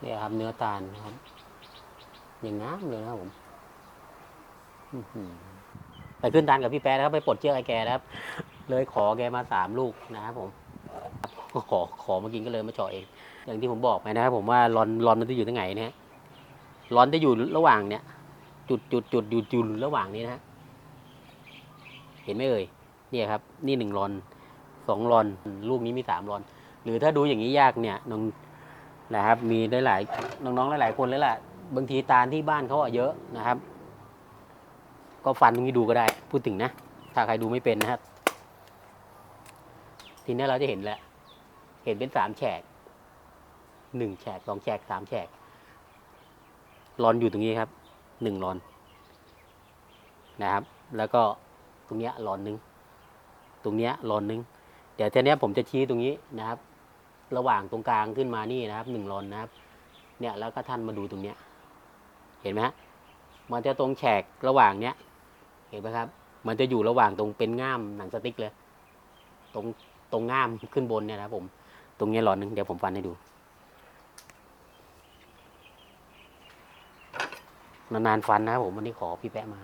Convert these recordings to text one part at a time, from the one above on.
เนี่ยครับเนื้อตาลนะครับ อย่างงามเลยนะครับผมไปขึ้นตาลกับพี่แป๊ะนะครับไปปลดเชือกไอ้แกนะครับ เลยขอแกมาสามลูกนะครับผมขอขอมากินก็เลยมาเจาะเอง อย่างที่ผมบอกไปนะครับผมว่าร้อนร้อนมันจะอยู่ตรงไหนนะฮะร้อนจะอยู่ระหว่างเนี้ยจุดจุดจุดอยู่จุดระหว่างนี้นะฮะเห็นไหมเอ่ยเนี่ยครับ นี่หนึ่งรอนสองรอน ลูกนี้มีสามรอน หรือถ้าดูอย่างนี้ยากเนี่ยน้อง นะครับ มีได้หลายน้องๆหลายๆคนเลยแหละบางทีตาลที่บ้านเขาอะเยอะนะครับ ก็ฟันตรงนี้ดูก็ได้ พูดถึงนะ ถ้าใครดูไม่เป็นนะครับ ทีนี้เราจะเห็นแล้วเห็นเป็นสามแฉกหนึ่งแฉกสองแฉกสามแฉกรอนอยู่ตรงนี้ครับหนึ่งรอนนะครับ แล้วก็ตรงเนี้ยรอนหนึงตรงเนี้ยรอนหนึงเดี๋ยวทีนี้ผมจะชี้ตรงนี้นะครับ ระหว่างตรงกลางขึ้นมานี่นะครับหนึ่งรอนนะครับ เนี่ยแล้วก็ท่านมาดูตรงเนี้ย เห็นไหมฮะมันจะตรงแฉกระหว่างเนี้ย เห็นไหมครับ มันจะอยู่ระหว่างตรงเป็นง่ามหนังสติ๊กเลย ตรงตรงง่ามขึ้นบนเนี่ยนะครับผม ตรงเนี้ยรอนหนึ่งเดี๋ยวผมฟันให้ดู นานๆฟันนะครับผมวันนี้ขอพี่แปะมา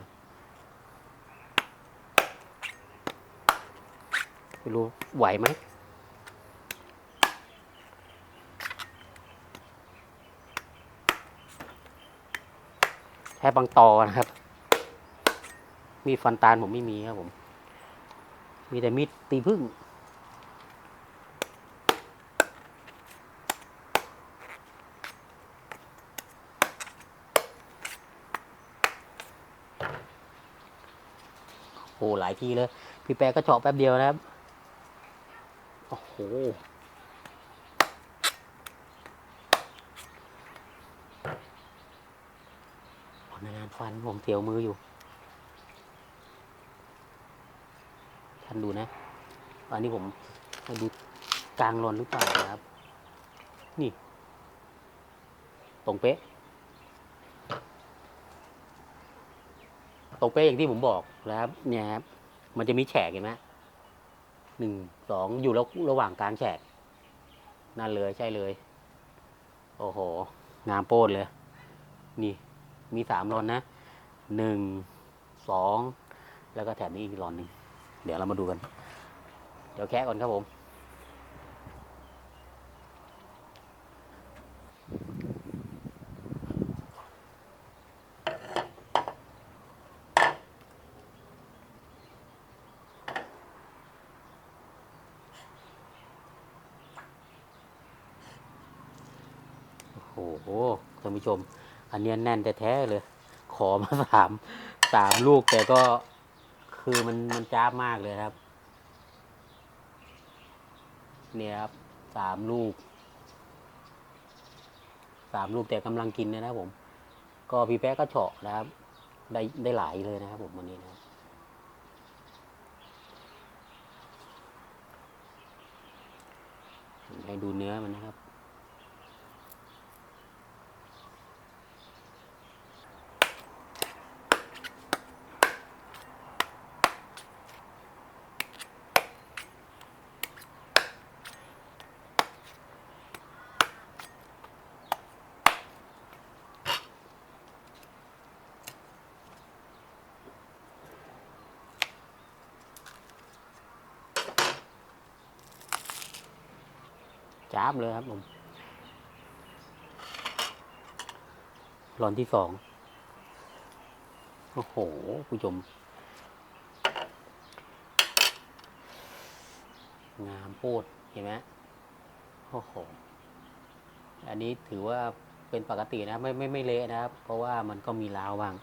ไม่รู้ไหวไหม ค่บางตอนะครับ มีฟันตาลผมไม่มีครับผม มีแต่มีดตีพึ่งโอ้หลายทีเลย พี่แปรก็เจาะแป๊บเดียวนะครับ โอ้โห นานฟันผมเสียวมืออยู่ท่านดูนะ อันนี้ผมมาดูกลางรอนหรือเปล่านะครับ นี่ ตรงเป๊ะ ตรงเป๊ะอย่างที่ผมบอกนะครับ เนี่ยครับ มันจะมีแฉกเห็นไหมหนึ่งสองอยู่ระระหว่างกลางแฉกนั่นเลยใช่เลย โอ้โห งามโป้ดเลย นี่ มีสามรอนนะหนึ่งสองแล้วก็แถมนี้อีกรอนหนึ่งเดี๋ยวเรามาดูกัน เดี๋ยวแคะก่อนครับผม โอ้โหท่านผู้ชม อันเนี้ยแน่นแท้ๆเลย ขอมาสามสามลูกแต่ก็คือมันมันจ้ามากเลยครับ เนี่ยครับสามลูกสามลูกแต่กำลังกินนะครับผม ก็พี่แป๊ะก็เฉาะนะครับ ได้ได้หลายเลยนะครับผมวันนี้นะให้ดูเนื้อมันนะครับ จ้าบเลยครับผมหลอนที่สอง โอ้โห ผู้ชม งามโพดเห็นไหมโอ้โห อันนี้ถือว่าเป็นปกตินะ ไม่ไม่ไม่เละนะครับ เพราะว่ามันก็มีราวบ้าง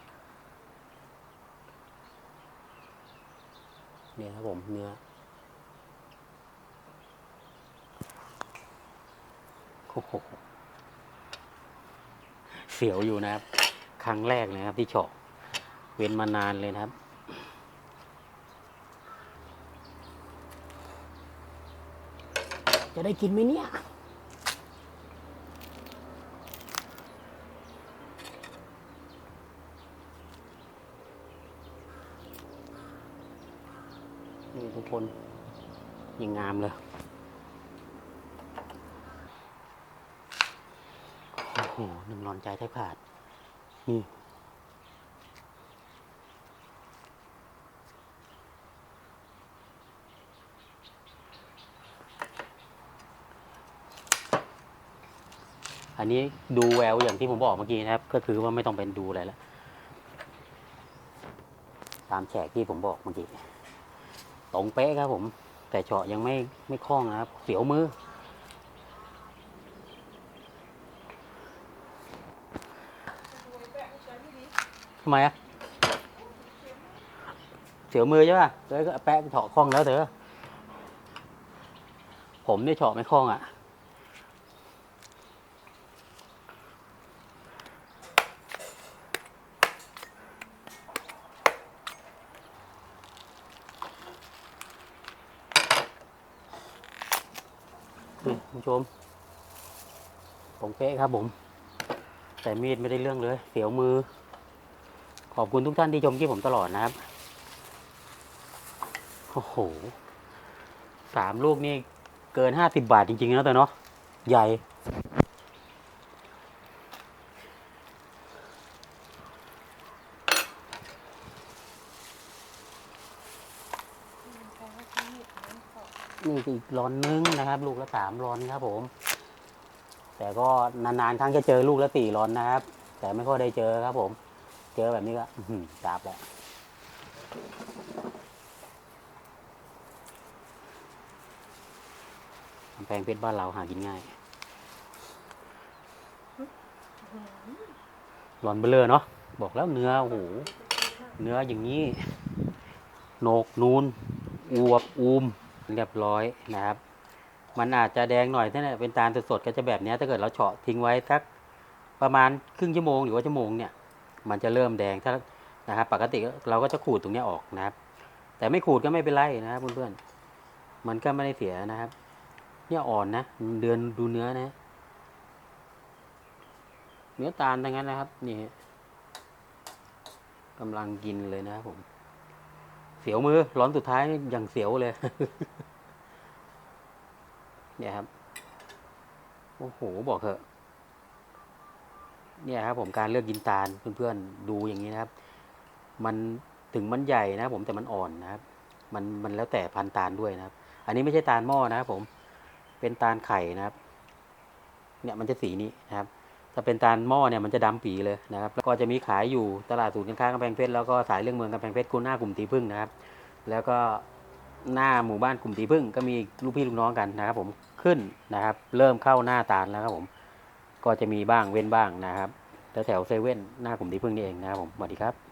เนี่ยครับผมเนื้อ โอ้โหเสียวอยู่นะครับ ครั้งแรกนะครับ ที่เฉาะเว้นมานานเลยนะครับ จะได้กินไหมเนี่ยนี่ทุกคนยังงามเลย โอ้โอ้โหหนึ่งนอนใจแทบขาด นี่อันนี้ดูแววอย่างที่ผมบอกเมื่อกี้นะครับ ก็คือว่าไม่ต้องเป็นดูอะไรแล้ว ตามแฉกที่ผมบอกเมื่อกี้ ตรงเป๊ะครับผม แต่เฉาะยังไม่ไม่คล่องนะครับ เสียวมือ ทำไมอะเสียวมือใช่ป่ะเธอก็แปะเฉาะคล่องแล้วเธอ ผมเนี่ยเฉาะไม่คล่องอะ นี่คุณชมตรงเป๊ะครับผม แต่มีดไม่ได้เรื่องเลย เสียวมือ ขอบคุณทุกท่านที่ชมคลิปผมตลอดนะครับ โอ้โห สามลูกนี่เกินห้าสิบบาทจริงๆนะแต่เนาะ ใหญ่ นี่อีกร้อนนึงนะครับ ลูกละสามร้อนครับผม แต่ก็นานๆครั้งจะเจอลูกละสี่ร้อนนะครับ แต่ไม่ค่อยได้เจอครับผม เจอแบบนี้ก็อื้อหือจับแล้วกำแพงเพชรบ้านเราหากินง่ายร้อนเบลเลอเนาะ บอกแล้วเนื้อโอ้โห เนื้ออย่างนี้ โหนกนูนอวบอูม เรียบร้อยนะครับ มันอาจจะแดงหน่อยถ้าเนี่ยเป็นตาลสดๆก็จะแบบนี้ถ้าเกิดเราเฉาะทิ้งไว้สักประมาณครึ่งชั่วโมงหรือว่าชั่วโมงเนี่ย มันจะเริ่มแดงถ้านะครับ ปกติเราก็จะขูดตรงนี้ออกนะครับ แต่ไม่ขูดก็ไม่เป็นไรนะครับเพื่อนๆมันก็ไม่ได้เสียนะครับ เนี่ยอ่อนนะเดือนดูเนื้อนะ เนื้อตาลทั้งนั้นนะครับ นี่กำลังกินเลยนะครับผม เสียวมือร้อนสุดท้ายอย่างเสียวเลย เนี่ยครับ โอ้โห บอกเถอะ เนี่ยครับผมการเลือกกินตาลเพื่อนๆดูอย่างนี้นะครับ มันถึงมันใหญ่นะผมแต่มันอ่อนนะครับ มันมันแล้วแต่พันตาลด้วยนะครับ อันนี้ไม่ใช่ตาลหม้อนะครับผมเป็นตาลไข่นะครับ เนี่ยมันจะสีนี้นะครับ ถ้าเป็นตาลหม้อเนี่ยมันจะดำปีเลยนะครับ แล้วก็จะมีขายอยู่ตลาดศูนย์การค้ากำแพงเพชรแล้วก็สายเรื่องเมืองกำแพงเพชรคุณหน้ากลุ่มตีพึ่งนะครับ แล้วก็หน้าหมู่บ้านกลุ่มตีพึ่งก็มีลูกพี่ลูกน้องกันนะครับ ผมขึ้นนะครับ เริ่มเข้าหน้าตาลแล้วครับผม ก็จะมีบ้างเว้นบ้างนะครับแถวๆเซเว่นหน้ากลุ่มที่พึ่งนี่เองนะครับผมสวัสดีครับ